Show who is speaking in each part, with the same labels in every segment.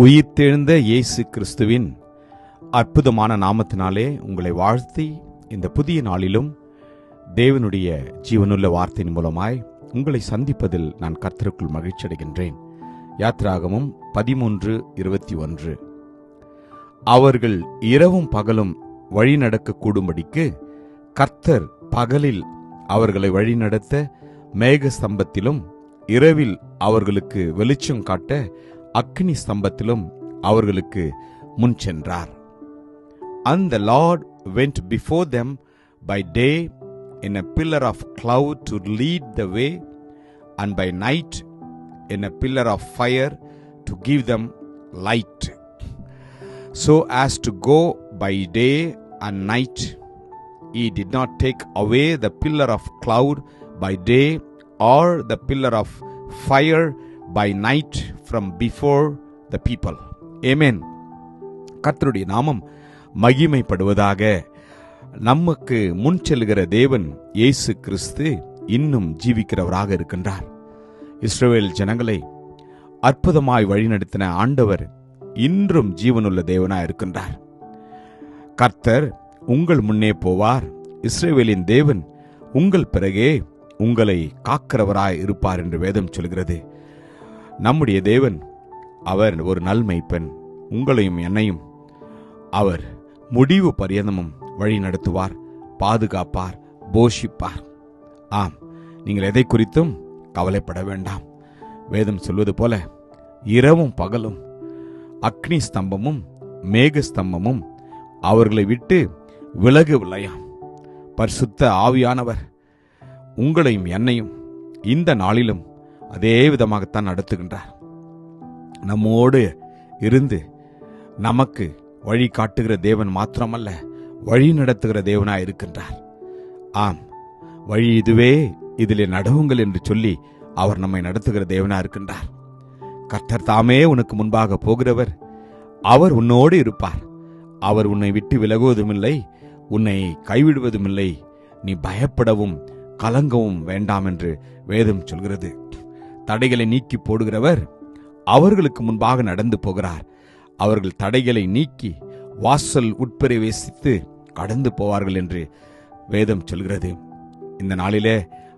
Speaker 1: உயிர்த்தெழுந்த இயேசு கிறிஸ்துவின் அற்புதமான நாமத்தினாலே உங்களை வாழ்த்தி இந்த புதிய நாளிலும் தேவனுடைய ஜீவனுள்ள வார்த்தையின் மூலமாய் உங்களை சந்திப்பதில் நான் கர்த்தருக்குள் மகிழ்ச்சி அடைகின்றேன். யாத்ராகமும் பதிமூன்று இருபத்தி ஒன்று. அவர்கள் இரவும் பகலும் வழி நடக்க கூடும்படிக்கு கர்த்தர் பகலில் அவர்களை வழிநடத்த மேக ஸ்தம்பத்திலும் இரவில் அவர்களுக்கு வெளிச்சம் காட்ட அக்னி ஸ்தம்பத்திலும் அவர்களுக்கு முன் சென்றார் And the Lord went before them by day in a pillar of cloud to lead the way, and by night in a pillar of fire to give them light. So as to go by day and night, he did not take away the pillar of cloud by day or the pillar of fire by night from before the people amen கர்த்தருடைய நாமம் மகிமைப்படுவதாக. நமக்கு முன் செல்கிற தேவன் இயேசு கிறிஸ்து இன்னும் ஜீவிக்கிறவராக இருக்கின்றார். இஸ்ரேல் ஜனங்களை அற்புதமாய் வழிநடத்தின ஆண்டவர் இன்றும் ஜீவனுள்ள தேவனாய் இருக்கின்றார். கர்த்தர் உங்கள் முன்னே போவார். இஸ்ரேவேலின் தேவன் உங்கள் பிறகே உங்களை காக்கிறவராய் இருப்பார் என்று வேதம் சொல்கிறது. நம்முடைய தேவன் அவர் ஒரு நல் உங்களையும் என்னையும் அவர் முடிவு பரியந்தமும் வழி நடத்துவார் பாதுகாப்பார் போஷிப்பார். ஆம் நீங்கள் எதை குறித்தும் கவலைப்பட வேண்டாம். வேதம் சொல்வது போல இரவும் பகலும் அக்னி ஸ்தம்பமும் மேக ஸ்தம்பமும் அவர்களை விட்டு விலகவில்லையாம். பரிசுத்த ஆவியானவர் உங்களையும் என்னையும் இந்த நாளிலும் அதே விதமாகத்தான் நடத்துகின்றார். நம்மோடு இருந்து நமக்கு வழி காட்டுகிற தேவன் மாத்திரமல்ல வழி நடத்துகிற தேவனாய் இருக்கின்றார். ஆம் வழி இதுவே இதிலே நடவுங்கள் என்று சொல்லி அவர் நம்மை நடத்துகிற தேவனா இருக்கின்றார். கர்த்தர் தாமே உனக்கு முன்பாக போகிறவர். அவர் உன்னோடு இருப்பார். அவர் உன்னை விட்டு விலகுவதுமில்லை உன்னை கைவிடுவதுமில்லை. நீ பயப்படவும் கலங்கவும் வேண்டாம் என்று வேதம் சொல்கிறது. தடைகளை நீக்கி போடுகிறவர் அவர்களுக்கு முன்பாக நடந்து போகிறார். அவர்கள் தடைகளை நீக்கி வாசல் உட்பிரவேசித்து கடந்து போவார்கள் என்று வேதம் சொல்கிறது. இந்த நாளிலே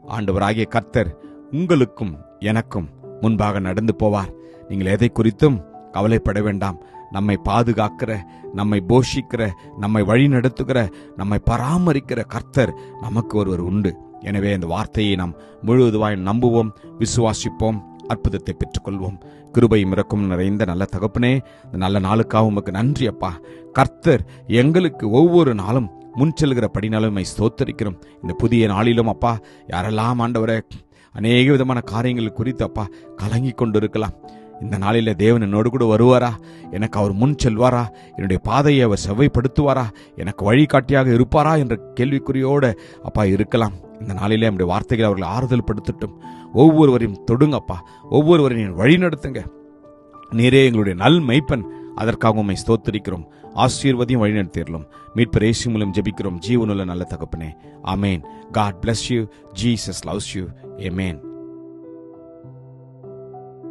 Speaker 1: ஆண்டவராகிய கர்த்தர் உங்களுக்கும் எனக்கும் முன்பாக நடந்து போவார். நீங்கள் எதை குறித்தும் கவலைப்பட வேண்டாம். நம்மை பாதுகாக்கிற நம்மை போஷிக்கிற நம்மை வழி நடத்துகிற நம்மை பராமரிக்கிற கர்த்தர் நமக்கு ஒருவர் உண்டு. எனவே இந்த வார்த்தையை நாம் முழுவதுவாய் நம்புவோம் விசுவாசிப்போம் அற்புதத்தை பெற்றுக்கொள்வோம். கிருபையும் இறக்கும் நிறைந்த நல்ல தகப்பனே இந்த நல்ல நாளுக்காக உமக்கு நன்றி அப்பா. கர்த்தர் எங்களுக்கு ஒவ்வொரு நாளும் முன் செல்கிற படினாலுமை ஸ்தோத்தரிக்கிறோம். இந்த புதிய நாளிலும் அப்பா யாரெல்லாம் ஆண்டவரே அநேக விதமான காரியங்கள் குறித்து அப்பா கலங்கி கொண்டு இருக்கலாம் இந்த நாளில் தேவன் என்னோடு கூட வருவாரா? எனக்கு அவர் முன் செல்வாரா? என்னுடைய பாதையை அவர் செவ்வைப்படுத்துவாரா? எனக்கு வழிகாட்டியாக இருப்பாரா? என்ற கேள்விக்குறியோடு அப்பா இருக்கலாம். இந்த நாளிலே நம்முடைய வார்த்தைகள் அவர்களை ஆறுதல் படுத்தட்டும் ஒவ்வொருவரையும் தொடுங்கப்பா. ஒவ்வொருவரையும் வழி நடத்துங்க. நீரே எங்களுடைய நல் மெய்ப்பன். அதற்காக உண்மை ஸ்தோத்தரிக்கிறோம். ஆசீர்வதியும் வழிநடத்திடலும் மீட்பர் ஏசு மூலம் ஜெபிக்கிறோம். ஜீவனுள்ள நல்ல தகப்பனே. Amen God bless you Jesus loves you amen